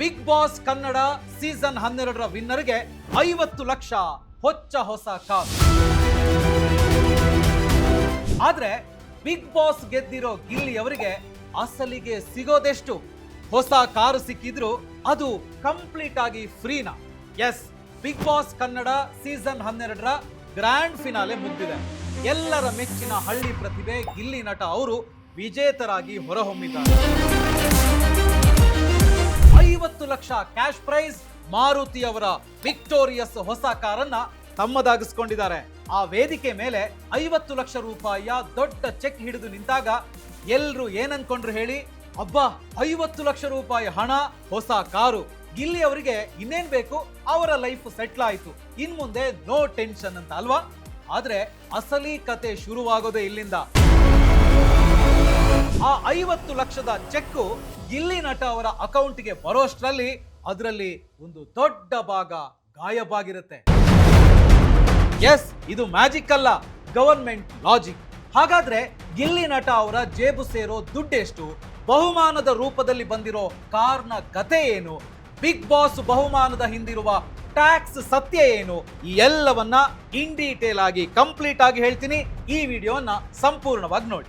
Big Boss Kannada season ಹನ್ನೆರಡರ ವಿನ್ನರ್ಗೆ ಐವತ್ತು ಲಕ್ಷ ಹೊಚ್ಚ ಹೊಸ ಕಾರು. ಆದ್ರೆ ಬಿಗ್ ಬಾಸ್ ಗೆದ್ದಿರೋ ಗಿಲ್ಲಿ ಅವರಿಗೆ ಅಸಲಿಗೆ ಸಿಗೋದೆಷ್ಟು? ಹೊಸ ಕಾರು ಸಿಕ್ಕಿದ್ರು ಅದು ಕಂಪ್ಲೀಟ್ ಆಗಿ ಫ್ರೀನಾ yes Bigg Boss Kannada season ಹನ್ನೆರಡರ ಗ್ರ್ಯಾಂಡ್ ಫಿನಾಲೆ ಮುಗ್ದಿದೆ. ಎಲ್ಲರ ಮೆಚ್ಚಿನ ಹಳ್ಳಿ ಪ್ರತಿಭೆ ಗಿಲ್ಲಿ ನಟ ಅವರು ವಿಜೇತರಾಗಿ ಹೊರಹೊಮ್ಮಿದ್ದಾರೆ. ಐವತ್ತು ಲಕ್ಷ ಕ್ಯಾಶ್ ಪ್ರೈಸ್ ಮಾರುತಿ ಅವರ ವಿಕ್ಟೋರಿಯಸ್ ಹೊಸ ಕಾರನ್ನ ತಮ್ಮದಾಗಿಸ್ಕೊಂಡಿದ್ದಾರೆ. ಆ ವೇದಿಕೆ ಮೇಲೆ ಐವತ್ತು ಲಕ್ಷ ರೂಪಾಯಿಯ ದೊಡ್ಡ ಚೆಕ್ ಹಿಡಿದು ನಿಂತಾಗ ಎಲ್ರು ಏನನ್ಕೊಂಡ್ರು ಹೇಳಿ? ಅಬ್ಬಾ, ಐವತ್ತು ಲಕ್ಷ ರೂಪಾಯಿ ಹಣ, ಹೊಸ ಕಾರು. ಇಲ್ಲಿ ಅವರಿಗೆ ಇನ್ನೇನ್ ಬೇಕು? ಅವರ ಲೈಫ್ ಸೆಟ್ಲ್ ಆಯ್ತು. ಇನ್ ಮುಂದೆ ನೋ ಟೆನ್ಷನ್ ಅಂತ ಅಲ್ವಾ? ಆದ್ರೆ ಅಸಲಿ ಕತೆ ಶುರುವಾಗೋದೇ ಇಲ್ಲಿಂದ. ಆ ಐವತ್ತು ಲಕ್ಷದ ಚೆಕ್ಕು ಗಿಲ್ಲಿ ನಟ ಅವರ ಅಕೌಂಟ್ಗೆ ಬರೋಷ್ಟರಲ್ಲಿ ಅದರಲ್ಲಿ ಒಂದು ದೊಡ್ಡ ಭಾಗ ಗಾಯಬಾಗಿರುತ್ತೆ. ಎಸ್, ಇದು ಮ್ಯಾಜಿಕ್ ಅಲ್ಲ ಗವರ್ಮೆಂಟ್ ಲಾಜಿಕ್. ಹಾಗಾದ್ರೆ ಗಿಲ್ಲಿ ನಟ ಅವರ ಜೇಬು ಸೇರೋ ದುಡ್ಡೆಷ್ಟು? ಬಹುಮಾನದ ರೂಪದಲ್ಲಿ ಬಂದಿರೋ ಕಾರ್ನ ಕತೆ ಏನು? ಬಿಗ್ ಬಾಸ್ ಬಹುಮಾನದ ಹಿಂದಿರುವ ಟ್ಯಾಕ್ಸ್ ಸತ್ಯ ಏನು? ಈ ಎಲ್ಲವನ್ನ ಇನ್ ಡೀಟೇಲ್ ಆಗಿ ಕಂಪ್ಲೀಟ್ ಆಗಿ ಹೇಳ್ತೀನಿ. ಈ ವಿಡಿಯೋನ ಸಂಪೂರ್ಣವಾಗಿ ನೋಡಿ.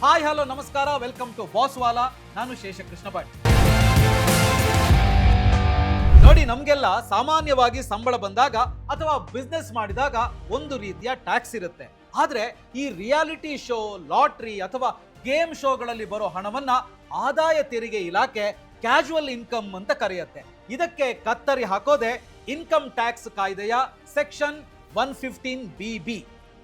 ಹಾಯ್, ಹಲೋ, ನಮಸ್ಕಾರ. ವೆಲ್ಕಮ್ ಟು ಬಾಸ್ ವಾಲಾ ನಾನು ಶೇಷಕೃಷ್ಣ ಭಟ್. ನೋಡಿ, ನಮ್ಗೆಲ್ಲ ಸಾಮಾನ್ಯವಾಗಿ ಸಂಬಳ ಬಂದಾಗ ಅಥವಾ ಬಿಸ್ನೆಸ್ ಮಾಡಿದಾಗ ಒಂದು ರೀತಿಯ ಟ್ಯಾಕ್ಸ್ ಇರುತ್ತೆ. ಆದ್ರೆ ಈ ರಿಯಾಲಿಟಿ ಶೋ ಲಾಟ್ರಿ ಅಥವಾ ಗೇಮ್ ಶೋಗಳಲ್ಲಿ ಬರೋ ಹಣವನ್ನ ಆದಾಯ ತೆರಿಗೆ ಇಲಾಖೆ ಕ್ಯಾಶುವಲ್ ಇನ್ಕಮ್ ಅಂತ ಕರೆಯುತ್ತೆ. ಇದಕ್ಕೆ ಕತ್ತರಿ ಹಾಕೋದೆ ಇನ್ಕಮ್ ಟ್ಯಾಕ್ಸ್ ಕಾಯ್ದೆಯ section one fifteen B B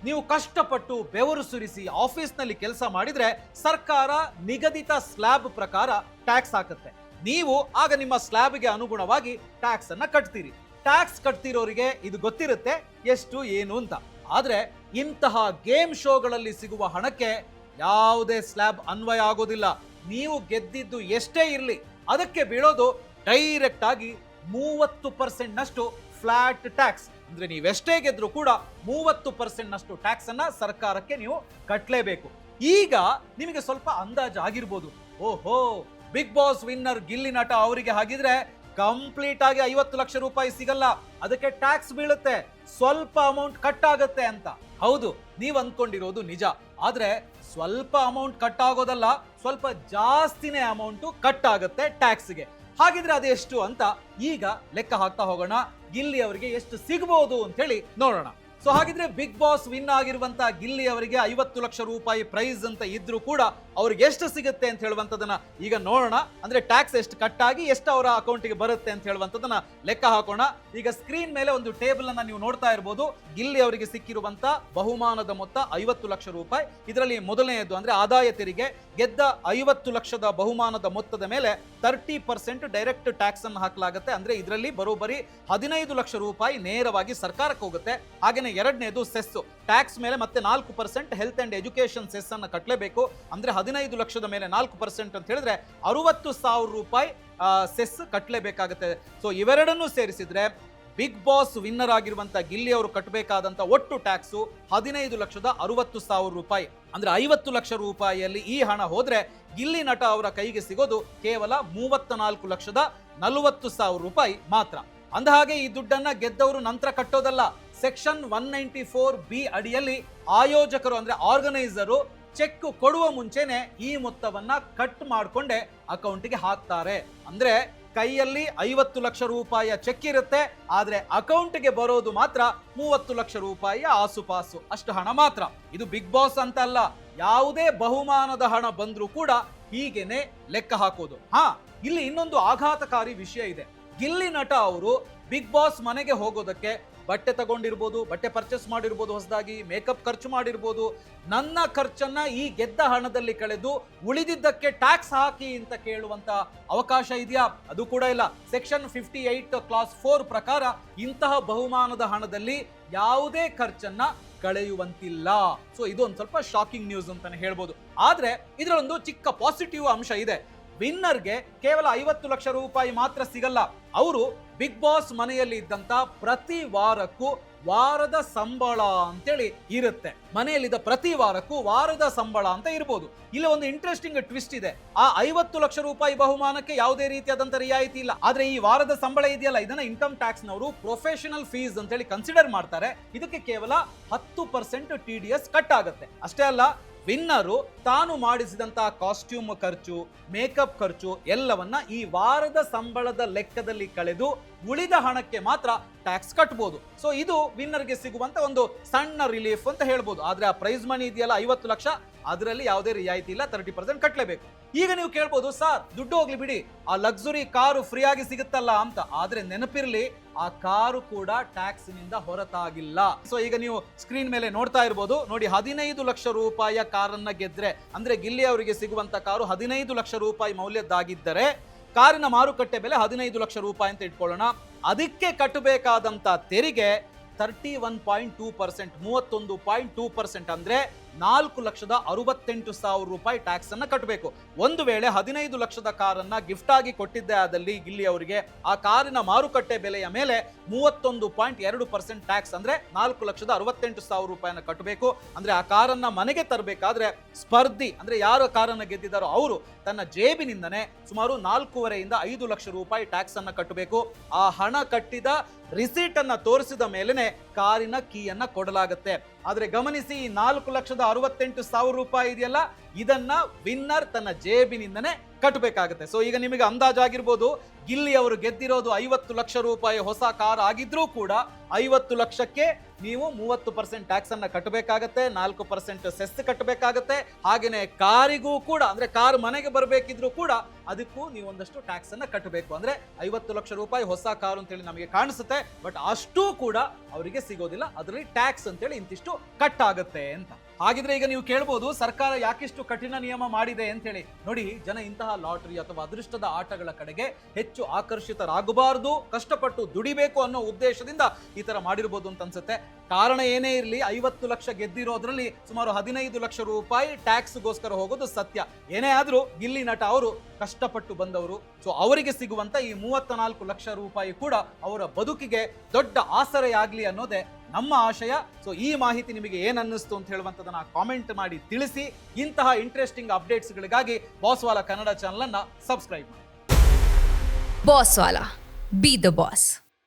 ನೀವು ಕಷ್ಟಪಟ್ಟು ಬೆವರು ಸುರಿಸಿ ಆಫೀಸ್ನಲ್ಲಿ ಕೆಲಸ ಮಾಡಿದ್ರೆ ಸರ್ಕಾರ ನಿಗದಿತ ಸ್ಲ್ಯಾಬ್ ಪ್ರಕಾರ ಟ್ಯಾಕ್ಸ್ ಹಾಕುತ್ತೆ. ನೀವು ಆಗ ನಿಮ್ಮ ಸ್ಲ್ಯಾಬ್ಗೆ ಅನುಗುಣವಾಗಿ ಟ್ಯಾಕ್ಸ್ ಅನ್ನ ಕಟ್ತೀರಿ. ಟ್ಯಾಕ್ಸ್ ಕಟ್ತಿರೋರಿಗೆ ಇದು ಗೊತ್ತಿರುತ್ತೆ ಎಷ್ಟು, ಏನು ಅಂತ. ಆದರೆ ಇಂತಹ ಗೇಮ್ ಶೋಗಳಲ್ಲಿ ಸಿಗುವ ಹಣಕ್ಕೆ ಯಾವುದೇ ಸ್ಲ್ಯಾಬ್ ಅನ್ವಯ ಆಗೋದಿಲ್ಲ. ನೀವು ಗೆದ್ದಿದ್ದು ಎಷ್ಟೇ ಇರಲಿ, ಅದಕ್ಕೆ ಬೀಳೋದು ಡೈರೆಕ್ಟ್ ಆಗಿ ಮೂವತ್ತು ಪರ್ಸೆಂಟ್ ನಷ್ಟು ಫ್ಲಾಟ್ ಟ್ಯಾಕ್ಸ್. ಅಂದ್ರೆ ನೀವೆಷ್ಟೇ ಗೆದ್ರೂ ಕೂಡ ಮೂವತ್ತು ಟ್ಯಾಕ್ಸ್ ಅನ್ನ ಸರ್ಕಾರಕ್ಕೆ ನೀವು ಕಟ್ಟಲೇಬೇಕು ಈಗ ನಿಮಗೆ ಸ್ವಲ್ಪ ಅಂದಾಜು ಆಗಿರ್ಬೋದು. ಓಹೋ, ಬಿಗ್ ಬಾಸ್ ವಿನ್ನರ್ ಗಿಲ್ಲಿ ನಟ ಅವರಿಗೆ ಹಾಗಿದ್ರೆ ಕಂಪ್ಲೀಟ್ ಆಗಿ ಐವತ್ತು ಲಕ್ಷ ರೂಪಾಯಿ ಸಿಗಲ್ಲ. ಅದಕ್ಕೆ ಟ್ಯಾಕ್ಸ್ ಬೀಳುತ್ತೆ. ಸ್ವಲ್ಪ ಅಮೌಂಟ್ ಕಟ್ ಆಗುತ್ತೆ ಅಂತ. ಹೌದು, ನೀವು ಅಂದ್ಕೊಂಡಿರೋದು ನಿಜ. ಆದ್ರೆ ಸ್ವಲ್ಪ ಅಮೌಂಟ್ ಕಟ್ ಆಗೋದಲ್ಲ, ಸ್ವಲ್ಪ ಜಾಸ್ತಿನೇ ಅಮೌಂಟ್ ಕಟ್ ಆಗುತ್ತೆ ಟ್ಯಾಕ್ಸ್ಗೆ. ಹಾಗಿದ್ರೆ ಅದೆಷ್ಟು ಅಂತ ಈಗ ಲೆಕ್ಕ ಹಾಕ್ತಾ ಹೋಗೋಣ. ಗಿಲ್ಲಿ ಅವರಿಗೆ ಎಷ್ಟು ಸಿಗಬಹುದು ಅಂತ ಹೇಳಿ ನೋಡೋಣ. ಸೊ ಹಾಗಿದ್ರೆ ಬಿಗ್ ಬಾಸ್ ವಿನ್ ಆಗಿರುವಂತಹ ಗಿಲ್ಲಿ ಅವರಿಗೆ ಐವತ್ತು ಲಕ್ಷ ರೂಪಾಯಿ ಪ್ರೈಸ್ ಅಂತ ಇದ್ರೂ ಕೂಡ ಅವ್ರಿಗೆ ಎಷ್ಟು ಸಿಗುತ್ತೆ ಅಂತ ಹೇಳುವಂತದನ್ನ ಈಗ ನೋಡೋಣ. ಅಂದ್ರೆ ಟ್ಯಾಕ್ಸ್ ಎಷ್ಟು ಕಟ್ ಆಗಿ ಎಷ್ಟು ಅವರ ಅಕೌಂಟಿಗೆ ಬರುತ್ತೆ ಅಂತ ಹೇಳುವಂತದನ್ನ ಲೆಕ್ಕ ಹಾಕೋಣ. ಈಗ ಸ್ಕ್ರೀನ್ ಮೇಲೆ ಒಂದು ಟೇಬಲ್ ಅನ್ನ ನೀವು ನೋಡ್ತಾ ಇರಬಹುದು ಗಿಲ್ಲಿ ಅವರಿಗೆ ಸಿಕ್ಕಿರುವಂತ ಬಹುಮಾನದ ಮೊತ್ತ ಐವತ್ತು ಲಕ್ಷ ರೂಪಾಯಿ. ಇದರಲ್ಲಿ ಮೊದಲನೆಯದು ಅಂದ್ರೆ ಆದಾಯ ತೆರಿಗೆ. ಗೆದ್ದ ಐವತ್ತು ಲಕ್ಷದ ಬಹುಮಾನದ ಮೊತ್ತದ ಮೇಲೆ ತರ್ಟಿ ಪರ್ಸೆಂಟ್ ಡೈರೆಕ್ಟ್ ಟ್ಯಾಕ್ಸ್ ಅನ್ನು ಹಾಕಲಾಗುತ್ತೆ. ಅಂದ್ರೆ ಇದರಲ್ಲಿ ಬರೋಬ್ಬರಿ ಹದಿನೈದು ಲಕ್ಷ ರೂಪಾಯಿ ನೇರವಾಗಿ ಸರ್ಕಾರಕ್ಕೆ ಹೋಗುತ್ತೆ. ಹಾಗೇನೆ ಎರಡನೇದು ಸೆಸ್ ಟ್ಯಾಕ್ಸ್ ಮೇಲೆ ಮತ್ತೆ ನಾಲ್ಕು percent health and education cess ಅನ್ನು ಕಟ್ಟಲೇಬೇಕು ಅಂದ್ರೆ ಹದಿನೈದು ಲಕ್ಷದ ಮೇಲೆ ನಾಲ್ಕು ಪರ್ಸೆಂಟ್ ಅಂತ ಹೇಳಿದ್ರೆ ಅರುವತ್ತು ಸಾವಿರ ರೂಪಾಯಿ ಸೆಸ್ ಕಟ್ಟಲೇಬೇಕಾಗುತ್ತೆ ಸೊ ಇವೆರಡನ್ನೂ ಸೇರಿಸಿದ್ರೆ ಬಿಗ್ ಬಾಸ್ ವಿನ್ನರ್ ಆಗಿರುವಂತ ಗಿಲ್ಲಿ ಅವರು ಕಟ್ಟಬೇಕಾದಂತ ಒಟ್ಟು ಟ್ಯಾಕ್ಸು ಹದಿನೈದು ಲಕ್ಷದ ಅರವತ್ತು ಸಾವಿರ ರೂಪಾಯಿ. ಅಂದ್ರೆ ಐವತ್ತು ಲಕ್ಷ ರೂಪಾಯಿಯಲ್ಲಿ ಈ ಹಣ ಹೋದ್ರೆ ಗಿಲ್ಲಿ ನಟ ಅವರ ಕೈಗೆ ಸಿಗೋದು ಕೇವಲ ಮೂವತ್ತ ನಾಲ್ಕು ಲಕ್ಷದ ನಲವತ್ತು ಸಾವಿರ ರೂಪಾಯಿ ಮಾತ್ರ. ಅಂದಹಾಗೆ ಈ ದುಡ್ಡನ್ನ ಗೆದ್ದವರು ನಂತರ ಕಟ್ಟೋದಲ್ಲ. Section one ninety four B ಅಡಿಯಲ್ಲಿ ಆಯೋಜಕರು ಅಂದ್ರೆ ಆರ್ಗನೈಸರು ಚೆಕ್ ಕೊಡುವ ಮುಂಚೆನೆ ಈ ಮೊತ್ತವನ್ನ ಕಟ್ ಮಾಡಿಕೊಂಡೆ ಅಕೌಂಟ್ಗೆ ಹಾಕ್ತಾರೆ. ಅಂದ್ರೆ ಕೈಯಲ್ಲಿ ಐವತ್ತು ಲಕ್ಷ ರೂಪಾಯಿಯ ಚೆಕ್ ಇರುತ್ತೆ, ಆದ್ರೆ ಅಕೌಂಟ್ಗೆ ಬರೋದು ಮಾತ್ರ ಮೂವತ್ತು ಲಕ್ಷ ರೂಪಾಯಿಯ ಆಸುಪಾಸು, ಅಷ್ಟು ಹಣ ಮಾತ್ರ. ಇದು ಬಿಗ್ ಬಾಸ್ ಅಂತ ಅಲ್ಲ ಯಾವುದೇ ಬಹುಮಾನದ ಹಣ ಬಂದ್ರೂ ಕೂಡ ಹೀಗೇನೆ ಲೆಕ್ಕ ಹಾಕೋದು. ಹಾ, ಇಲ್ಲಿ ಇನ್ನೊಂದು ಆಘಾತಕಾರಿ ವಿಷಯ ಇದೆ. ಗಿಲ್ಲಿ ನಟ ಅವರು ಬಿಗ್ ಬಾಸ್ ಮನೆಗೆ ಹೋಗೋದಕ್ಕೆ ಬಟ್ಟೆ ತಗೊಂಡಿರ್ಬೋದು, ಬಟ್ಟೆ ಪರ್ಚೇಸ್ ಮಾಡಿರ್ಬೋದು ಹೊಸದಾಗಿ ಮೇಕಪ್ ಖರ್ಚು ಮಾಡಿರ್ಬೋದು. ನನ್ನ ಖರ್ಚನ್ನ ಈ ಗೆದ್ದ ಹಣದಲ್ಲಿ ಕಳೆದು ಉಳಿದಿದ್ದಕ್ಕೆ ಟ್ಯಾಕ್ಸ್ ಹಾಕಿ ಅಂತ ಕೇಳುವಂತ ಅವಕಾಶ ಇದೆಯಾ? ಅದು ಕೂಡ ಇಲ್ಲ. Section fifty eight clause four ಪ್ರಕಾರ ಇಂತಹ ಬಹುಮಾನದ ಹಣದಲ್ಲಿ ಯಾವುದೇ ಖರ್ಚನ್ನ ಕಳೆಯುವಂತಿಲ್ಲ. ಸೊ ಇದು ಒಂದು ಸ್ವಲ್ಪ ಶಾಕಿಂಗ್ ನ್ಯೂಸ್ ಅಂತಾನೆ ಹೇಳ್ಬೋದು. ಆದ್ರೆ ಇದರೊಂದು ಚಿಕ್ಕ ಪಾಸಿಟಿವ್ ಅಂಶ ಇದೆ. ವಿನ್ನರ್ಗೆ ಕೇವಲ ಐವತ್ತು ಲಕ್ಷ ರೂಪಾಯಿ ಮಾತ್ರ ಸಿಗಲ್ಲ. ಅವರು ಬಿಗ್ ಬಾಸ್ ಮನೆಯಲ್ಲಿ ಇದ್ದಂತ ಪ್ರತಿ ವಾರಕ್ಕೂ ವಾರದ ಸಂಬಳ ಅಂತೇಳಿ ಇರುತ್ತೆ. ಮನೆಯಲ್ಲಿದ್ದ ಪ್ರತಿ ವಾರಕ್ಕೂ ವಾರದ ಸಂಬಳ ಅಂತ ಇರ್ಬೋದು. ಇಲ್ಲಿ ಒಂದು ಇಂಟ್ರೆಸ್ಟಿಂಗ್ ಟ್ವಿಸ್ಟ್ ಇದೆ. ಆ ಐವತ್ತು ಲಕ್ಷ ರೂಪಾಯಿ ಬಹುಮಾನಕ್ಕೆ ಯಾವುದೇ ರೀತಿಯಾದಂತ ರಿಯಾಯಿತಿ ಇಲ್ಲ. ಆದ್ರೆ ಈ ವಾರದ ಸಂಬಳ ಇದೆಯಲ್ಲ, ಇದನ್ನ ಇನ್ಕಮ್ ಟ್ಯಾಕ್ಸ್ ನವರು ಪ್ರೊಫೆಷನಲ್ ಫೀಸ್ ಅಂತೇಳಿ ಕನ್ಸಿಡರ್ ಮಾಡ್ತಾರೆ. ಇದಕ್ಕೆ ಕೇವಲ ಹತ್ತು percent T D S cut ಆಗುತ್ತೆ. ಅಷ್ಟೇ ಅಲ್ಲ ವಿನ್ನರು ತಾನು ಮಾಡಿಸಿದಂತಹ ಕಾಸ್ಟ್ಯೂಮ್ ಖರ್ಚು, ಮೇಕಪ್ ಖರ್ಚು ಎಲ್ಲವನ್ನ ಈ ವಾರದ ಸಂಬಳದ ಲೆಕ್ಕದಲ್ಲಿ ಕಳೆದು ಉಳಿದ ಹಣಕ್ಕೆ ಮಾತ್ರ ಟ್ಯಾಕ್ಸ್ ಕಟ್ಬೋದು. ಸೊ ಇದು ವಿನ್ನರ್ಗೆ ಸಿಗುವಂತ ಒಂದು ಸಣ್ಣ ರಿಲೀಫ್ ಅಂತ ಹೇಳ್ಬೋದು. ಆದ್ರೆ ಆ ಪ್ರೈಸ್ ಮನಿ ಇದೆಯಲ್ಲ ಐವತ್ತು ಲಕ್ಷ, ಅದರಲ್ಲಿ ಯಾವುದೇ ರಿಯಾಯಿತಿ ಇಲ್ಲ ತರ್ಟಿ ಪರ್ಸೆಂಟ್ ಕಟ್ಟಲೇಬೇಕು ಈಗ ನೀವು ಕೇಳ್ಬೋದು, ಸರ್, ದುಡ್ಡು ಹೋಗ್ಲಿ ಬಿಡಿ. ಆ ಲಕ್ಸುರಿ ಕಾರು ಫ್ರೀ ಆಗಿ ಸಿಗುತ್ತಲ್ಲ ಅಂತ. ಆದ್ರೆ ನೆನಪಿರ್ಲಿ, ಆ ಕಾರು ಕೂಡ ಟ್ಯಾಕ್ಸ್ನಿಂದ ಹೊರತಾಗಿಲ್ಲ. ಸೊ ಈಗ ನೀವು ಸ್ಕ್ರೀನ್ ಮೇಲೆ ನೋಡ್ತಾ ಇರ್ಬೋದು. ನೋಡಿ, ಹದಿನೈದು ಲಕ್ಷ ರೂಪಾಯಿಯ ಕಾರನ್ನ ಗೆದ್ರೆ ಅಂದ್ರೆ ಗಿಲ್ಲಿ ಅವರಿಗೆ ಸಿಗುವಂತ ಕಾರು ಹದಿನೈದು ಲಕ್ಷ ರೂಪಾಯಿ ಮೌಲ್ಯದ್ದಾಗಿದ್ದರೆ ಕಾರಿನ ಮಾರುಕಟ್ಟೆ ಬೆಲೆ ಹದಿನೈದು ಲಕ್ಷ ರೂಪಾಯಿ ಅಂತ ಇಟ್ಕೊಳ್ಳೋಣ. ಅದಕ್ಕೆ ಕಟ್ಟಬೇಕಾದಂತ ತೆರಿಗೆ thirty one point two percent ಮೂವತ್ತೊಂದು ಪಾಯಿಂಟ್ ಟೂ ಪರ್ಸೆಂಟ್ ಅಂದ್ರೆ ನಾಲ್ಕು ಲಕ್ಷದ ಅರವತ್ತೆಂಟು ಸಾವಿರ ರೂಪಾಯಿ ಟ್ಯಾಕ್ಸ್ ಅನ್ನ ಕಟ್ಟಬೇಕು ಒಂದು ವೇಳೆ ಹದಿನೈದು ಲಕ್ಷದ ಕಾರನ್ನ ಗಿಫ್ಟ್ ಆಗಿ ಕೊಟ್ಟಿದ್ದೆ ಆದಲ್ಲಿ ಇಲ್ಲಿ ಅವರಿಗೆ ಆ ಕಾರಿನ ಮಾರುಕಟ್ಟೆ ಬೆಲೆಯ ಮೇಲೆ ಮೂವತ್ತೊಂದು ಪಾಯಿಂಟ್ ಎರಡು ಪರ್ಸೆಂಟ್ ಟ್ಯಾಕ್ಸ್ ಅಂದ್ರೆ ನಾಲ್ಕು ಲಕ್ಷದ ಅರವತ್ತೆಂಟು ಸಾವಿರ ರೂಪಾಯಿನ ಕಟ್ಟಬೇಕು ಅಂದ್ರೆ ಆ ಕಾರನ್ನ ಮನೆಗೆ ತರಬೇಕಾದ್ರೆ ಸ್ಪರ್ಧಿ ಅಂದ್ರೆ ಯಾರು ಕಾರನ್ನ ಗೆದ್ದಿದ್ದಾರೋ ಅವರು ತನ್ನ ಜೇಬಿನಿಂದನೇ ಸುಮಾರು ನಾಲ್ಕೂವರೆಯಿಂದ ಐದು ಲಕ್ಷ ರೂಪಾಯಿ ಟ್ಯಾಕ್ಸ್ ಅನ್ನ ಕಟ್ಟಬೇಕು ಆ ಹಣ ಕಟ್ಟಿದ ರಿಸೀಟ್ ಅನ್ನ ತೋರಿಸಿದ ಮೇಲೆನೆ ಕಾರಿನ ಕೀಯನ್ನ ಕೊಡಲಾಗುತ್ತೆ. ಆದ್ರೆ ಗಮನಿಸಿ ಈ ನಾಲ್ಕು ಲಕ್ಷದ ಅರವತ್ತೆಂಟು ಸಾವಿರ ರೂಪಾಯಿ ಇದೆಯಲ್ಲ, ಇದನ್ನ ವಿನ್ನರ್ ತನ್ನ ಜೇಬಿನಿಂದನೇ ಕಟ್ಟಬೇಕಾಗುತ್ತೆ. ಸೊ ಈಗ ನಿಮಗೆ ಅಂದಾಜಾಗಿರ್ಬೋದು ಗಿಲ್ಲಿ ಅವರು ಗೆದ್ದಿರೋದು ಐವತ್ತು ಲಕ್ಷ ರೂಪಾಯಿ ಹೊಸ ಕಾರ್ ಆಗಿದ್ರೂ ಕೂಡ ಐವತ್ತು ಲಕ್ಷಕ್ಕೆ ನೀವು ಮೂವತ್ತು ಪರ್ಸೆಂಟ್ ಟ್ಯಾಕ್ಸ್ ಅನ್ನ ಕಟ್ಟಬೇಕಾಗತ್ತೆ, ನಾಲ್ಕು ಪರ್ಸೆಂಟ್ ಸೆಸ್ ಕಟ್ಟಬೇಕಾಗತ್ತೆ. ಹಾಗೇನೆ ಕಾರಿಗೂ ಕೂಡ, ಅಂದ್ರೆ ಕಾರ್ ಮನೆಗೆ ಬರಬೇಕಿದ್ರು ಕೂಡ ಅದಕ್ಕೂ ನೀವು ಒಂದಷ್ಟು ಟ್ಯಾಕ್ಸ್ ಅನ್ನ ಕಟ್ಟಬೇಕು. ಅಂದ್ರೆ ಐವತ್ತು ಲಕ್ಷ ರೂಪಾಯಿ ಹೊಸ ಕಾರು ಅಂತೇಳಿ ನಮಗೆ ಕಾಣಿಸುತ್ತೆ ಬಟ್ ಅಷ್ಟೂ ಕೂಡ ಅವರಿಗೆ ಸಿಗೋದಿಲ್ಲ. ಅದರಲ್ಲಿ ಟ್ಯಾಕ್ಸ್ ಅಂತೇಳಿ ಇಂತಿಷ್ಟು ಕಟ್ ಆಗುತ್ತೆ ಅಂತ. ಹಾಗಿದ್ರೆ ಈಗ ನೀವು ಕೇಳ್ಬೋದು ಸರ್ಕಾರ ಯಾಕಿಷ್ಟು ಕಠಿಣ ನಿಯಮ ಮಾಡಿದೆ ಅಂತ ಹೇಳಿ. ನೋಡಿ, ಜನ ಇಂತಹ ಲಾಟರಿ ಅಥವಾ ಅದೃಷ್ಟದ ಆಟಗಳ ಕಡೆಗೆ ಹೆಚ್ಚು ಆಕರ್ಷಿತರಾಗಬಾರದು, ಕಷ್ಟಪಟ್ಟು ದುಡಿಬೇಕು ಅನ್ನೋ ಉದ್ದೇಶದಿಂದ ಈ ತರ ಮಾಡಿರ್ಬೋದು ಅಂತ ಅನ್ಸುತ್ತೆ. ಕಾರಣ ಏನೇ ಇರಲಿ, ಐವತ್ತು ಲಕ್ಷ ಗೆದ್ದಿರೋದ್ರಲ್ಲಿ ಸುಮಾರು ಹದಿನೈದು ಲಕ್ಷ ರೂಪಾಯಿ ಟ್ಯಾಕ್ಸ್ಗೋಸ್ಕರ ಹೋಗೋದು ಸತ್ಯ. ಏನೇ ಆದರೂ ಗಿಲ್ಲಿ ನಟ ಅವರು ಕಷ್ಟಪಟ್ಟು ಬಂದವರು. ಸೊ ಅವರಿಗೆ ಸಿಗುವಂತ ಈ ಮೂವತ್ತ ನಾಲ್ಕು ಲಕ್ಷ ರೂಪಾಯಿ ಕೂಡ ಅವರ ಬದುಕಿಗೆ ದೊಡ್ಡ ಆಸರೆಯಾಗಲಿ ಅನ್ನೋದೇ ನಮ್ಮ ಆಶಯ. ಸೊ ಈ ಮಾಹಿತಿ ನಿಮಗೆ ಏನ್ ಅನ್ನಿಸ್ತು ಅಂತ ಹೇಳುವಂಥದ್ದನ್ನು ಕಾಮೆಂಟ್ ಮಾಡಿ ತಿಳಿಸಿ. ಇಂತಹ ಇಂಟ್ರೆಸ್ಟಿಂಗ್ ಅಪ್ಡೇಟ್ಸ್ಗಳಿಗಾಗಿ ಬಾಸ್ವಾಲ ಕನ್ನಡ ಚಾನಲನ್ನು ಸಬ್ಸ್ಕ್ರೈಬ್ ಮಾಡಿ. Bosswala be the boss.